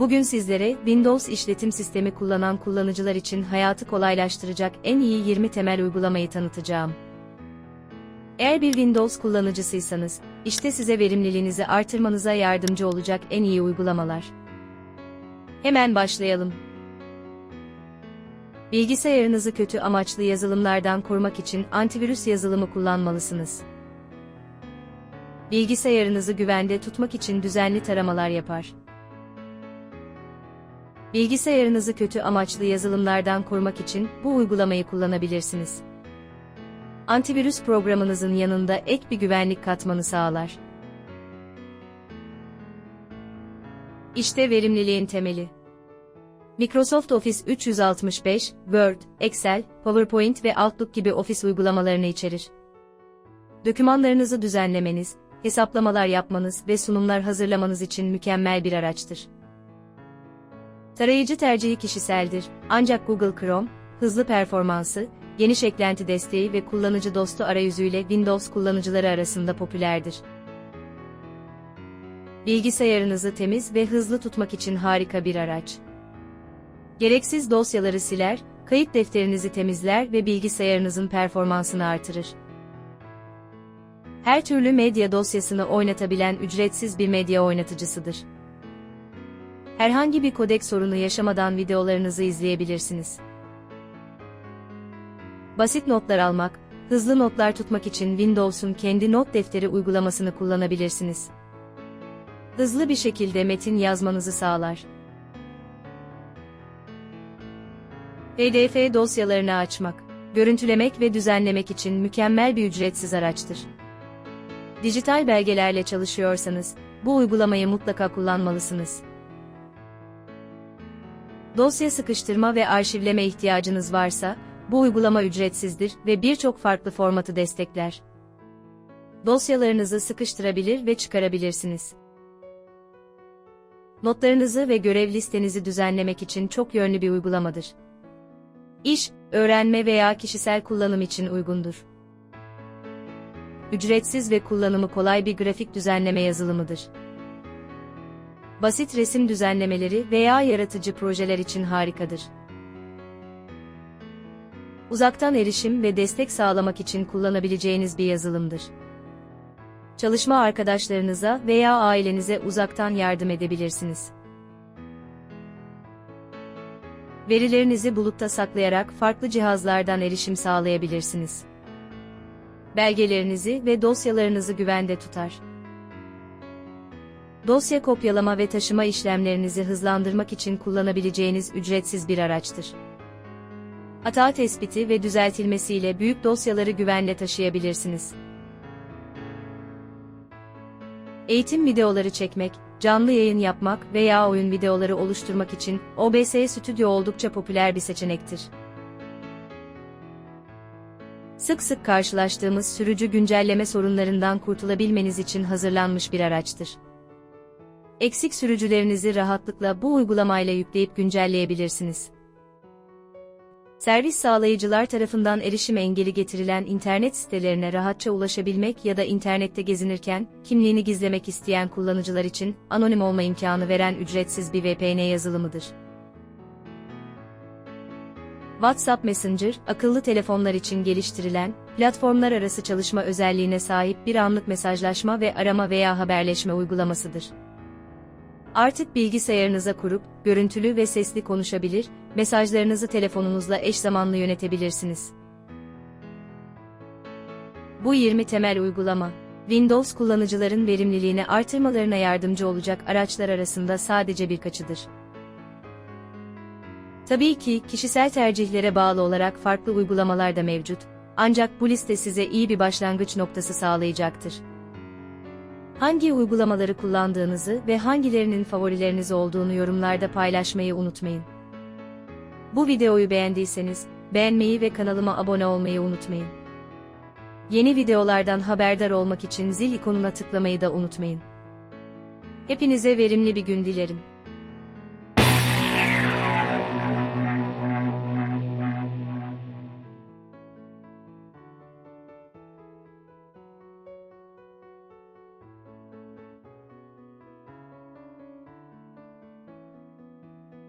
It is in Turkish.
Bugün sizlere Windows işletim sistemi kullanan kullanıcılar için hayatı kolaylaştıracak en iyi 20 temel uygulamayı tanıtacağım. Eğer bir Windows kullanıcısıysanız, işte size verimliliğinizi artırmanıza yardımcı olacak en iyi uygulamalar. Hemen başlayalım. Bilgisayarınızı kötü amaçlı yazılımlardan korumak için antivirüs yazılımı kullanmalısınız. Bilgisayarınızı güvende tutmak için düzenli taramalar yapar. Bilgisayarınızı kötü amaçlı yazılımlardan korumak için bu uygulamayı kullanabilirsiniz. Antivirüs programınızın yanında ek bir güvenlik katmanı sağlar. İşte verimliliğin temeli. Microsoft Office 365, Word, Excel, PowerPoint ve Outlook gibi ofis uygulamalarını içerir. Dokümanlarınızı düzenlemeniz, hesaplamalar yapmanız ve sunumlar hazırlamanız için mükemmel bir araçtır. Tarayıcı tercihi kişiseldir, ancak Google Chrome, hızlı performansı, geniş eklenti desteği ve kullanıcı dostu arayüzüyle Windows kullanıcıları arasında popülerdir. Bilgisayarınızı temiz ve hızlı tutmak için harika bir araç. Gereksiz dosyaları siler, kayıt defterinizi temizler ve bilgisayarınızın performansını artırır. Her türlü medya dosyasını oynatabilen ücretsiz bir medya oynatıcısıdır. Herhangi bir kodek sorunu yaşamadan videolarınızı izleyebilirsiniz. Basit notlar almak, hızlı notlar tutmak için Windows'un kendi not defteri uygulamasını kullanabilirsiniz. Hızlı bir şekilde metin yazmanızı sağlar. PDF dosyalarını açmak, görüntülemek ve düzenlemek için mükemmel bir ücretsiz araçtır. Dijital belgelerle çalışıyorsanız, bu uygulamayı mutlaka kullanmalısınız. Dosya sıkıştırma ve arşivleme ihtiyacınız varsa, bu uygulama ücretsizdir ve birçok farklı formatı destekler. Dosyalarınızı sıkıştırabilir ve çıkarabilirsiniz. Notlarınızı ve görev listenizi düzenlemek için çok yönlü bir uygulamadır. İş, öğrenme veya kişisel kullanım için uygundur. Ücretsiz ve kullanımı kolay bir grafik düzenleme yazılımıdır. Basit resim düzenlemeleri veya yaratıcı projeler için harikadır. Uzaktan erişim ve destek sağlamak için kullanabileceğiniz bir yazılımdır. Çalışma arkadaşlarınıza veya ailenize uzaktan yardım edebilirsiniz. Verilerinizi bulutta saklayarak farklı cihazlardan erişim sağlayabilirsiniz. Belgelerinizi ve dosyalarınızı güvende tutar. Dosya kopyalama ve taşıma işlemlerinizi hızlandırmak için kullanabileceğiniz ücretsiz bir araçtır. Hata tespiti ve düzeltilmesiyle büyük dosyaları güvenle taşıyabilirsiniz. Eğitim videoları çekmek, canlı yayın yapmak veya oyun videoları oluşturmak için OBS Studio oldukça popüler bir seçenektir. Sık sık karşılaştığımız sürücü güncelleme sorunlarından kurtulabilmeniz için hazırlanmış bir araçtır. Eksik sürücülerinizi rahatlıkla bu uygulamayla yükleyip güncelleyebilirsiniz. Servis sağlayıcılar tarafından erişim engeli getirilen internet sitelerine rahatça ulaşabilmek ya da internette gezinirken, kimliğini gizlemek isteyen kullanıcılar için anonim olma imkanı veren ücretsiz bir VPN yazılımıdır. WhatsApp Messenger, akıllı telefonlar için geliştirilen, platformlar arası çalışma özelliğine sahip bir anlık mesajlaşma ve arama veya haberleşme uygulamasıdır. Artık bilgisayarınıza kurup, görüntülü ve sesli konuşabilir, mesajlarınızı telefonunuzla eş zamanlı yönetebilirsiniz. Bu 20 temel uygulama, Windows kullanıcıların verimliliğini artırmalarına yardımcı olacak araçlar arasında sadece birkaçıdır. Tabii ki kişisel tercihlere bağlı olarak farklı uygulamalar da mevcut, ancak bu liste size iyi bir başlangıç noktası sağlayacaktır. Hangi uygulamaları kullandığınızı ve hangilerinin favorileriniz olduğunu yorumlarda paylaşmayı unutmayın. Bu videoyu beğendiyseniz, beğenmeyi ve kanalıma abone olmayı unutmayın. Yeni videolardan haberdar olmak için zil ikonuna tıklamayı da unutmayın. Hepinize verimli bir gün dilerim.